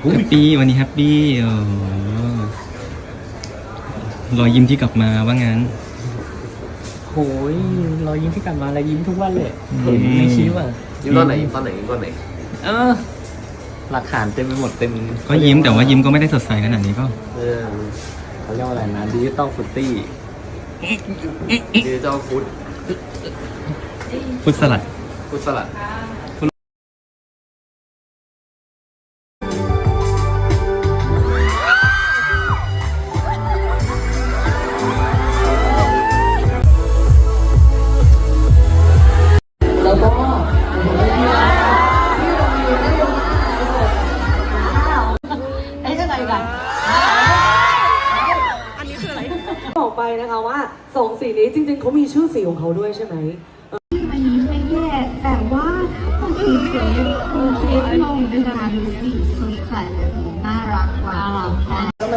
แฮปปี้วันนี้แฮปปี้เออรอยยิ้มที่กลับมาว่างั้นโอ้ยรอยยิ้มที่กลับมาแล้วยิ้มทุกวันเลยอืมเห็นในคลิปอะยิ้มตอนไหนยิ้มตอนไหนยิ้มตอนไหน เออหลักฐานเต็มไปหมดเต็มก็ยิ้มแต่ว่ายิ้มก็ไม่ได้สดใสขนาดนี้ก็เออเขาเรียกว่าอะไรนะดิจิตอลฟุตตี้ดิจิตอลฟู้ดฟุตสลัดฟู้ดสลัด กันอันนี้คืออะไรบอกไปนะคะว่าสองสีนี้จริงๆเขามีชื่อสีของเขาด้วยใช่ไหมมันไม่แย่แต่ว่าถ้ามันคือเสียงคือเสียงลงด้วยการสีสดใสน่ารักกว่าค่ะมั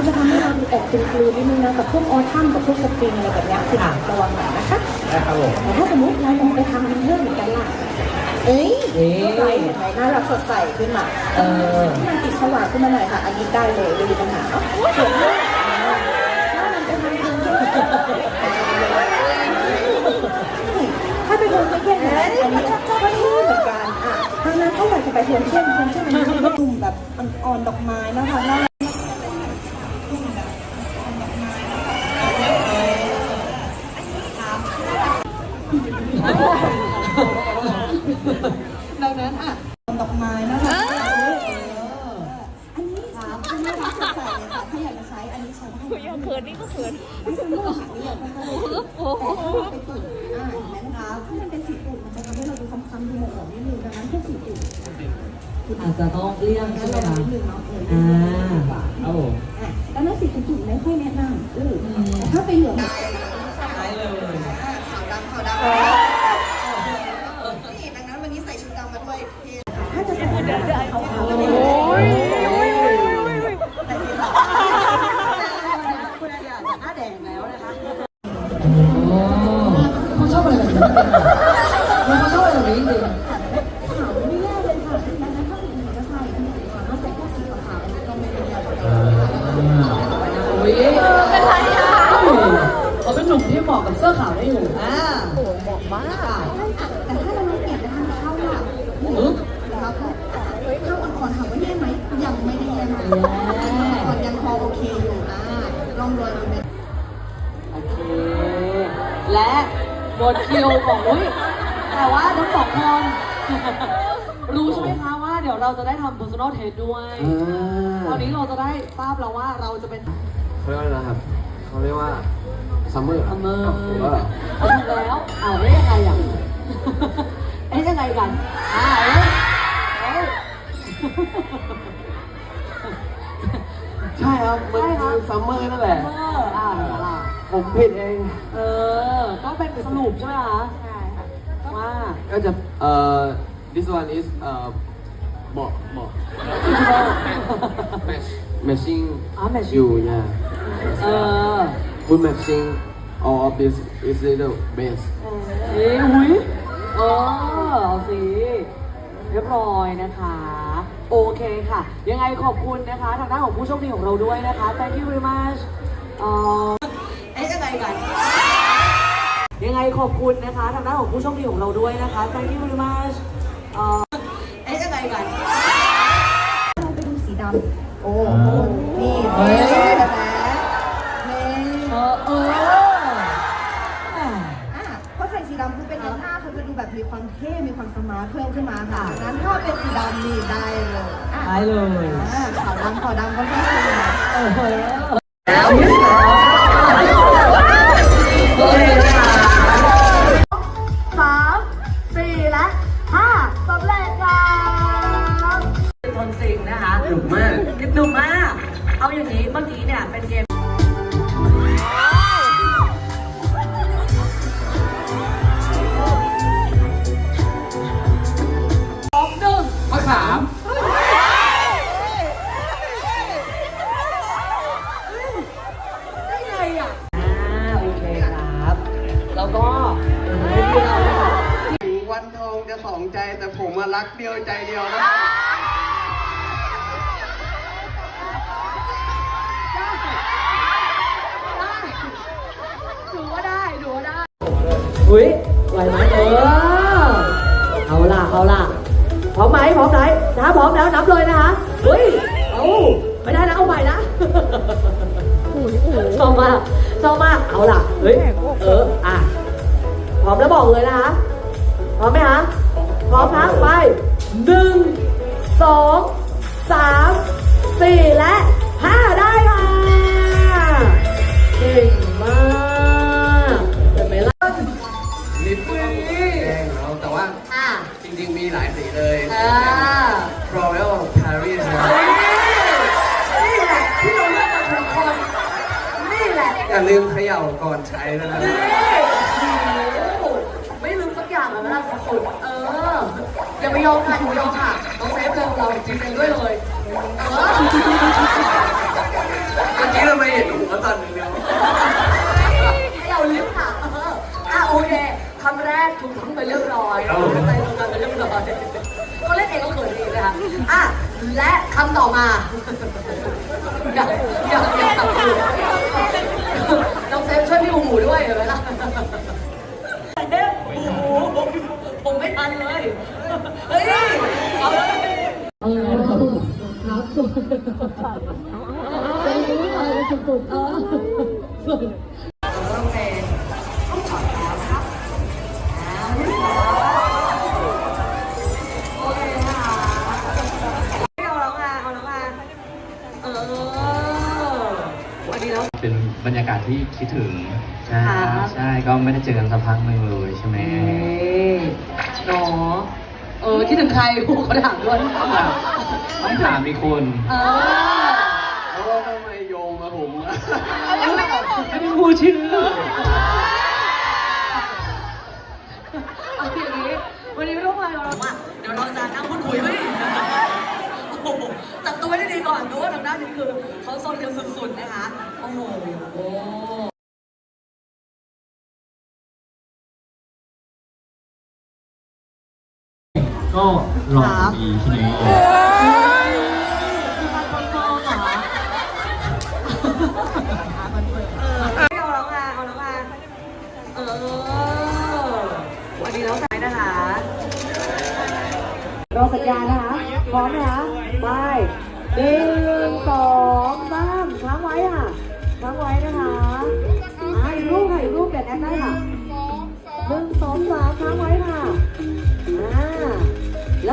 นจะทำให้เราดูออกกลืนๆนิดนึงนะกับพวกออทัมกับพวกสปริงอะไรแบบเนี้ยคือระวังหน่อยนะคะ ได้ครับผมแต่ถ้าสมมติเราลองไปทำวินเทอร์เหมือนกันล่ะเอ้ยเอ๊ะใสเห็นไหมน่ารักสดใสขึ้นมาเออที่มันติดสว่างขึ้นมาหน่อยค่ะ อันนี้ได้เลยไม่มีปัญหาเนาะส่วนเรื่องถ้ามันจะทำวินเทอร์ถ้ จจะต้องเลี่ยงงั้ใช่นไหมเราคะนิดนึงเนาะเอออ่าดีกว่าครับผมอะดังนั้นสีตุ่นๆไม่ค่อยแนะนำเออแต่ถ้าเป็นเหลืองได้เลยขาวดำขาวดำนี่ดังนั้นวันนี้ใส่ชุดดำมาด้วยถ้าจะใส่เดินขาวๆก็ได้โอ้ยแต่สีขาวคุณอาจารย์หน้าแดงแล้วนะคะเขาชอบอะไรแบบนี้ สื้อขาวได้อยู่อ่าโอ้เหมาะมาก แต่ถ้าเราไม่เปลี่ยนจะทำเข้าล่ะปึ๊บแล้วก็เข้าอ่อนๆถามว่าแย่ไหมยังไม่ได้แย่นะอ่อนยังพอโอเคอยู่นะลองโรยดูในโอเค และหมดคิวของอุ้ยแต่ว่าทั้งสองคนรู้ใช่ไหมคะว่าเดี๋ยวเราจะได้ทำ personal taste ด้วยตอนนี้เราจะได้ทราบแล้วว่าเราจะเป็น เขาเรียกว่าอะไรนะครับ เขาเรียกว่า ซัมเมอร์ซัมเมอร์เออเอาถูกแล้วอ่าได้ยังไงอะเอ๊ะยังไงกันอ่าเอ๊ะเอ๊ะใช่ครับ มันใช่ครับคือซัมเมอร์นั่นแหละเอออ่าอ่าผมผิดเอง เออ ก็เป็นสรุปใช่ไหมคะใช่ค่ะว่าก็จะเอ่อ this one is เอ่อเหมาะเหมาะ match matching อ่า match you yeah เออ good matching all of this is little base เอ้ยหุยเออเอาสิเรียบร้อยนะคะ โอเคค่ะ ยังไงขอบคุณนะคะ ทางด้านของผู้โชคดีของเราด้วยนะคะ thank you very much เอ่อเอ๊ะยังไงกัน ยังไงขอบคุณนะคะ ทางด้านของผู้โชคดีของเราด้วยนะคะ thank you very much เอ่อเอ๊ะยังไงกัน เราไปดูสีดำโอ้โหนี่เฮ้ยนะนี่ เออเอออะอะพอใส่สีดำคือเป็นหน้าเขาจะดูแบบมีความเท่มีความสมาร์ทเพิ่มขึ้นมาค่ะดังนั้นถ้าเป็นสีดำนี่ได้เลยอะได้เลยอ่าขาวดำขาวดำก็ต้องใส่นะเออแล้วโอเคค่ะสามสี่และห้าสำเร็จครับทนซิงนะคะหนุกมากหนุ่มมาก เอาอย่างนี้เมื่อกี้เนี่ยเป็นเกม สามโอเคครับ แล้วก็ที่เราถึงวันทองจะสองใจแต่ผมมารักเดียวใจเดียวนะอุ้ยไหวไหมเออ เอาล่ะ เอาล่ะ พร้อมไหมพร้อมไหมถ้าพร้อมแล้วนับเลยนะคะเฮ้ยเอาไม่ได้นะเอาใหม่นะชอบมากชอบมากเอาล่ะเฮ้ยเอออะพร้อมแล้วบอกเลยนะคะพร้อมไหมคะพร้อมนะไปหนึ่งสองสามสี่และ Royal Paris นะนี่แหละที่เราเลือกมาทุกคนนี่แหละอย่าลืมเขย่าก่อนใช้นะครับนี่โอ้โหไม่ลืมสักอย่างเลยนะสุดๆเอออย่าไปยอมค่ะอย่าไปยอมค่ะน้องเซฟเร็วเราจริงๆด้วยเลยเออ อูหมูด้วยเห็นไหมล่ะเซฟโอ้โหผมไม่ทันเลย เฮ้ย เอาเลยเออครับสุดเป็นรู้อะไรสุดๆเออสุดต้องเป็นต้องถอดแล้วครับโอเคค่ะเอาแล้วมาเอาแล้วมาเออวันนี้แล้วเป็นบรรยากาศที่คิดถึง ใช่ครับใช่ก็ไม่ได้เจอกันสักพักหนึ่งเลยใช่ไหมเนาะเออคิดถึงใครโอ้เขาถามด้วยต้องถามอีกคนเออแล้วก็ทำไมโยงมาผมอะไม่ได้พูดชื่อเอาอย่างนี้วันนี้ไม่ต้องมาเราอะเดี๋ยวเราจะนั่งพูดคุยไม่โอ้โหจับตัวไว้ได้ดีก่อนเพราะว่าทางด้านนี้คือเขาโซนกันสุดๆนะคะโอ้โห ก็รอดีที่ไหน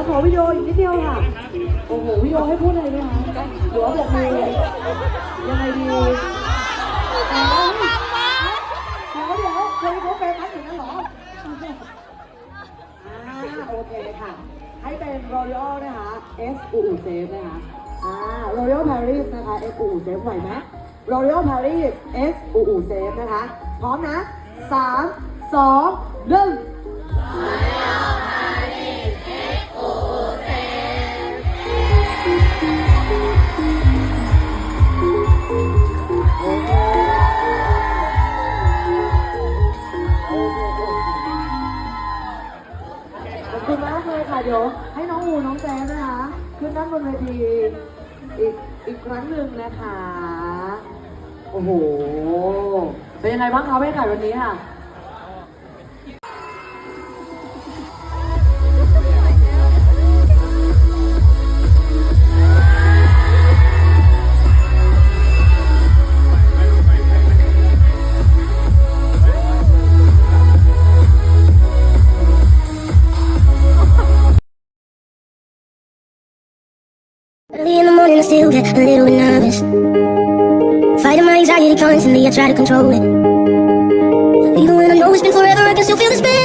ขอวิดีโออีกนิดเดียวค่ะ โอ้โหวิดีโอให้พูดอะไรไหมคะหรือว่าบอกมือยังไงดีเดี๋ยวเดี๋ยวเคยเขาเป็นพัดอย่างนั้นหรออ่าโอเคค่ะ ให้เป็น L'Oreal นะคะ S U U Safe นะคะอ่า L'Oreal Paris นะคะ S U U Safe ไหวไหม L'Oreal Paris S U U Safe นะคะ พร้อมนะสามสองหนึ่ง รั้งหนึ่งนะคะ โอ้โห เป็นยังไงบ้างคะบรรยากาศวันนี้ค่ะ still get a little bit nervous. Fighting my anxiety constantly, I try to control it. Even when I know it's been forever, I can still feel the spin.